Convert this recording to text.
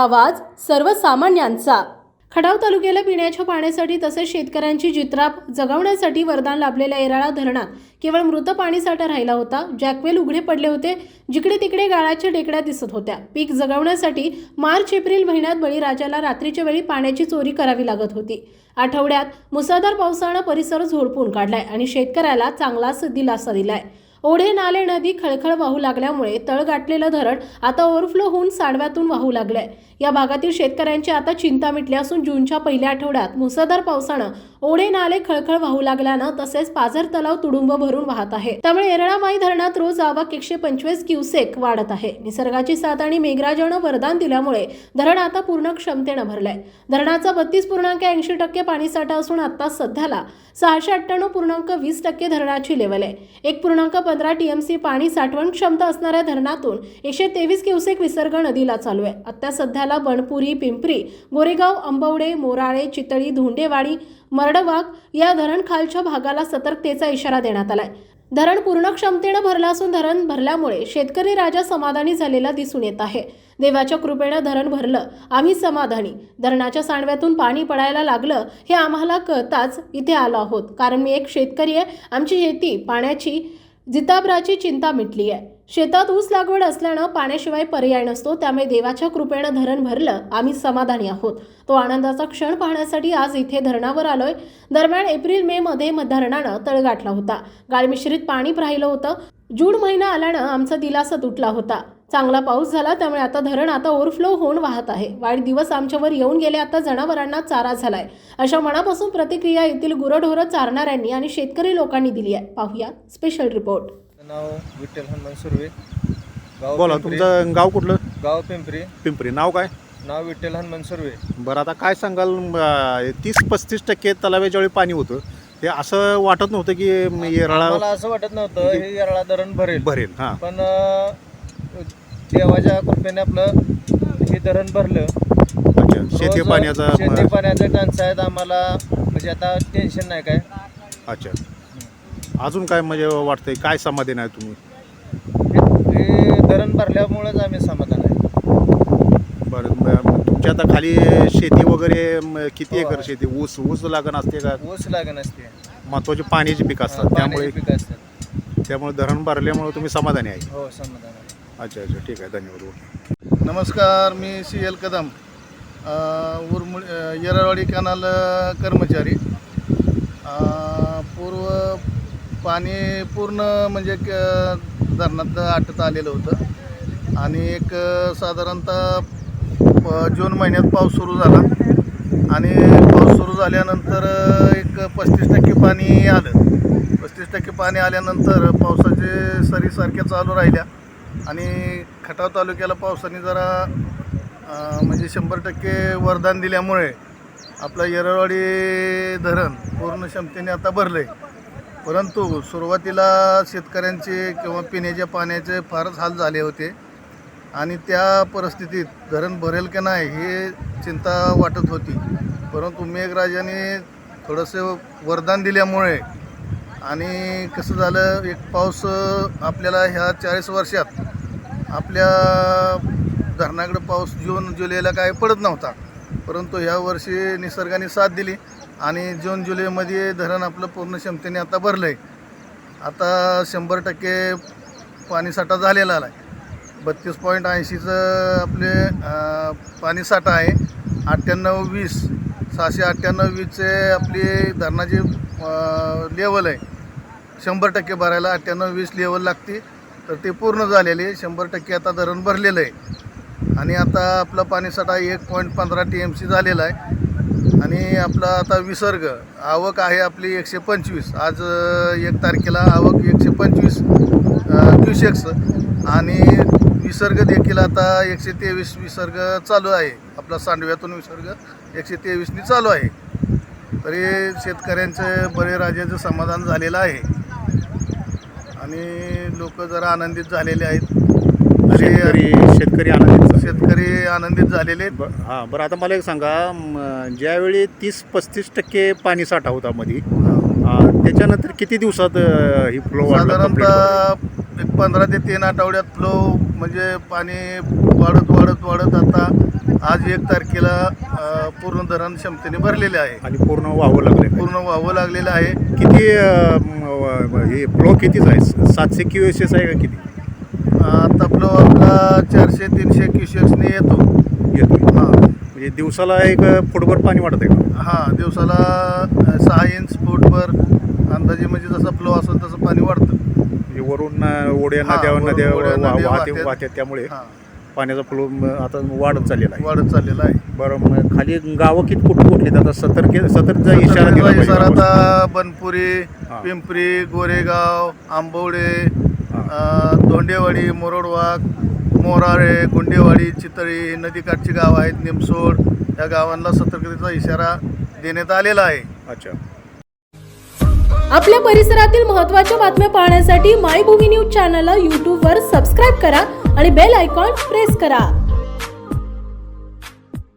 आवाज सर्वसामान्यांचा. खडाव तालुक्याला पिण्याच्या पाण्यासाठी तसेच शेतकऱ्यांची जित्राप जगवण्यासाठी वरदान लाभलेल्या येराळा धरणात केवळ मृत पाणीसाठा राहिला होता. जॅकवेल उघडे पडले होते. जिकडे तिकडे गाळाच्या टेकड्या दिसत होत्या. पीक जगवण्यासाठी मार्च एप्रिल महिन्यात बळीराजाला रात्रीच्या वेळी पाण्याची चोरी करावी लागत होती. आठवड्यात मुसळधार पावसानं परिसर झोडपून काढलाय आणि शेतकऱ्याला चांगलाच दिलासा दिलाय. ओढे नाले नदी खळखळ वाहू लागल्यामुळे तळ गाठलेलं धरण आता ओव्हरफ्लो होऊन साडव्यातून वाहू लागलंय. या भागातील शेतकऱ्यांची आता चिंता मिटली असून जूनच्या पहिल्या आठवड्यात मुसळधार पावसानं ओढे नाले खळखळ वाहू लागल्यानं तसेच पाझर तलाव तुडुंब भरून वाहत आहे. त्यामुळे येरळामाई धरणात रोज आवक एकशे पंचवीस क्युसेक वाढत आहे. निसर्गाची साथ आणि मेघराजानं वरदान दिल्यामुळे धरण आता पूर्ण क्षमतेनं भरलंय. धरणाचा बत्तीस पूर्णांक ऐंशी टक्के पाणीसाठा असून आता सध्याला सहाशे अठ्ठ्याण्णव पूर्णांक वीस टक्के धरणाची लेवल आहे. एक पूर्णांक पंधरा टीएमसी पाणी साठवण क्षमता असणाऱ्या धरणातून एकशे तेवीस क्युसेक विसर्ग नदीला चालू आहे. आता सध्याला बनपुरी पिंपरी गोरेगाव अंबवडे मोराळे चितळी धोंडेवाडी मरडवाघ या धरण खालच्या भागाला सतर्कतेचा इशारा देण्यात आलाय. धरण पूर्ण क्षमतेनं भरलं असून धरण भरल्यामुळे शेतकरी राजा समाधानी झालेला दिसून येत आहे. देवाच्या कृपेनं धरण भरलं आम्ही समाधानी. धरणाच्या सांडव्यातून पाणी पडायला लागलं हे आम्हाला कळताच इथे आलो आहोत. कारण मी एक शेतकरी आहे आमची शेती पाण्याची जिताबराची चिंता मिटली आहे. शेतात ऊस लागवड असल्यानं पाण्याशिवाय पर्याय नसतो त्यामुळे देवाच्या कृपेनं धरण भरलं आम्ही समाधानी आहोत. तो आनंदाचा क्षण पाहण्यासाठी आज इथे धरणावर आलोय. दरम्यान एप्रिल मे मध्ये धरणानं तळ गाठला होता. गाळमिश्रित पाणी राहिलं होतं. जून महिना आल्यानं आमचा दिलासा तुटला होता. चांगला पाऊस झाला त्यामुळे आता धरण आता ओव्हरफ्लो होऊन वाहत आहे. वाढदिवस दिवस आमच्यावर येऊन गेले आता जनावरांना चारा झालाय. अशा मनापासून प्रतिक्रिया येथील गुरढोरं चारणाऱ्यांनी आणि शेतकरी लोकांनी दिली आहे. पाहूया स्पेशल रिपोर्ट. नाव विठ्ठल हनुमान सुर्वे. गाव बोला पिंपरी. तुमचं गाव कुठलं? गाव पिंपरी. पिंपरी. नाव काय? नाव विठ्ठल हनुमान सुर्वे. बरं आता काय सांगाल तीस पस्तीस टक्के तलाव्याच्या वेळी पाणी होतं ते असं वाटत नव्हतं की म, येरळा मला असं वाटत नव्हतं हे येरळा धरण भरेल. भरेल हां. पण अं, देवाच्या कृपेने आपलं हे धरण भरलं. अच्छा शेती रोज पाण्याचा शेती म, पाण्याचं टंचाईत आम्हाला म्हणजे आता टेन्शन नाही काय. अच्छा. अजून काय म्हणजे वाटतंय? काय समाधान आहे तुम्ही? धरण भरल्यामुळेच आम्ही समाधान आहे. बरं तुमच्या आता खाली शेती वगैरे म, किती हो, एकर. शेती? ऊस ऊस लागण असते का? ऊस लागण असते. महत्वाची पाण्याची पिकं असतात. त्यामुळे पाण्याची पिकं असतात. त्यामुळे धरण भरल्यामुळे तुम्ही समाधानी आहे. हो समाधान आहे. अच्छा अच्छा. ठीक आहे. धन्यवाद. नमस्कार. मी सी एल कदम अ, उर्मुळ अ, येरळवाडी कॅनाल अ, कर्मचारी. अ, पूर्व पाणी पूर्ण म्हणजे क- धरणात आटत आलेलं होतं. आणि एक साधारणतः प- जून महिन्यात पाऊस सुरू झाला. आणि पाऊस सुरू झाल्यानंतर एक पस्तीस टक्के पाणी आलं. पस्तीस टक्के पाणी आल्यानंतर पावसाचे सरी सारख्या चालू राहिल्या. आणि खटाव तालुक्याला पावसाने जरा म्हणजे शंभर टक्के वरदान दिल्यामुळे आपलं येरळवाडी धरण पूर्ण क्षमतेने आता भरलं आहे परंतु सुरुवातीला शेतकऱ्यांचे किंवा पिण्याच्या पाण्याचे फारच हाल झाले होते. आणि त्या परिस्थितीत धरण भरेल की नाही हे चिंता वाटत होती. परंतु मेघराजाने थोडंसं वरदान दिल्यामुळे आणि कसं झालं एक पाऊस आपल्याला ह्या चाळीस वर्षात आपल्या धरणाकडे पाऊस जून जुलैला काय पडत नव्हता. परंतु ह्या वर्षी निसर्गाने साथ दिली. आणि जून जुलैमध्ये धरण आपलं पूर्ण क्षमतेने आता भरलं आहे आता शंभर टक्के पाणीसाठा झालेला आहे. बत्तीस पॉईंट ऐंशीचं आपले पाणीसाठा आहे. अठ्ठ्याण्णव वीस सहाशे अठ्ठ्याण्णव वीसचे आपली धरणाची लेवल आहे. शंभर टक्के भरायला अठ्ठ्याण्णव वीस लेवल लागते. तर ते पूर्ण झालेले आहे. शंभर टक्के आता धरण भरलेलं आहे. आणि आता आपला पाणीसाठा एक पॉईंट पंधरा टी एम सी झालेला आहे. आणि आपला आता विसर्ग आवक आहे आपली एकशे पंचवीस. आज एक तारखेला आवक एकशे पंचवीस क्युशेक्स आणि विसर्ग देखील आता एकशे तेवीस विसर्ग चालू आहे. आपला सांडव्यातून विसर्ग एकशे तेवीसनी चालू आहे. तरी शेतकऱ्यांचं बळीराजाचं समाधान झालेलं आहे. आणि लोक जरा आनंदित झालेले आहेत. तरी शेतकरी शेतकरी आनंदित झाले. शेतकरी आनंदित झालेले आहेत. ब- हां बरं आता मला एक सांगा म, ज्यावेळी तीस पस्तीस टक्के पाणी साठा होता मध्ये त्याच्यानंतर किती दिवसात अं, ही फ्लो साधारणतः एक पंधरा ते तीन आठवड्यात फ्लो म्हणजे पाणी वाढत वाढत वाढत आता आज एक तारखेला अ, पूर्ण धरण क्षमतेने भरलेले आहे. आणि पूर्ण वाहू लागले पूर्ण वाहू लागलेलं आहे. किती अ, म, व- हे फ्लो कितीच आहे? सातशे क्यू एस एस आहे का किती? आता फ्लो आपला चारशे तीनशे क्युसेक्सने येतो येतो हां म्हणजे दिवसाला एक फुटभर पाणी वाढत आहे का हां दिवसाला सहा इंच फूटवर अंदाजे म्हणजे जसा फ्लो असेल तसं पाणी वाढतं म्हणजे वरून ओढ्या नद्या नद्या वाहते. वाहत्यात त्यामुळे हां पाण्याचा फ्लो आता वाढत चाललेला आहे वाढत चाललेलं आहे बरं मग खाली गावं किती कुठं कुठली आता सतर्क सतर्कचा इशारा इशारा. आता बनपुरी. पिंपरी गोरेगाव आंबवडे. अ, धोंडेवाडी मोरोडवाग मोराळे गुंडेवाडी चितळी नदीकाठची गावं आहेत निमसोड या गावांना सतर्कतेचा इशारा देण्यात आलेला आहे. अच्छा. आपल्या परिसरातील महत्त्वाच्या बातम्या पाहण्यासाठी मायभूमी न्यूज चॅनलला यूट्यूबवर सबस्क्राईब करा आणि बेल आयकॉन प्रेस करा.